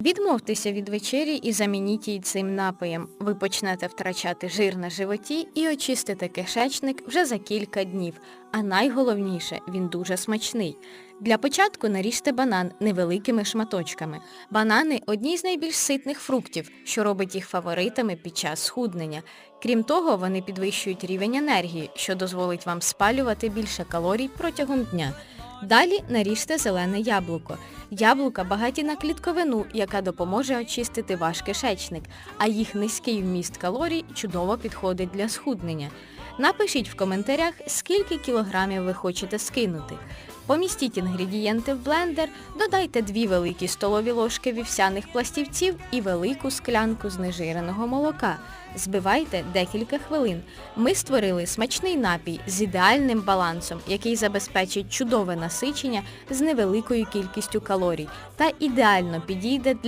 Відмовтеся від вечері і замініть її цим напоєм. Ви почнете втрачати жир на животі і очистите кишечник вже за кілька днів. А найголовніше, він дуже смачний. Для початку наріжте банан невеликими шматочками. Банани – одні з найбільш ситних фруктів, що робить їх фаворитами під час схуднення. Крім того, вони підвищують рівень енергії, що дозволить вам спалювати більше калорій протягом дня. Далі наріжте зелене яблуко. Яблука багаті на клітковину, яка допоможе очистити ваш кишечник, а їх низький вміст калорій чудово підходить для схуднення. Напишіть в коментарях, скільки кілограмів ви хочете скинути. Помістіть інгредієнти в блендер, додайте дві великі столові ложки вівсяних пластівців і велику склянку знежиреного молока. Збивайте декілька хвилин. Ми створили смачний напій з ідеальним балансом, який забезпечить чудове насичення з невеликою кількістю калорій та ідеально підійде для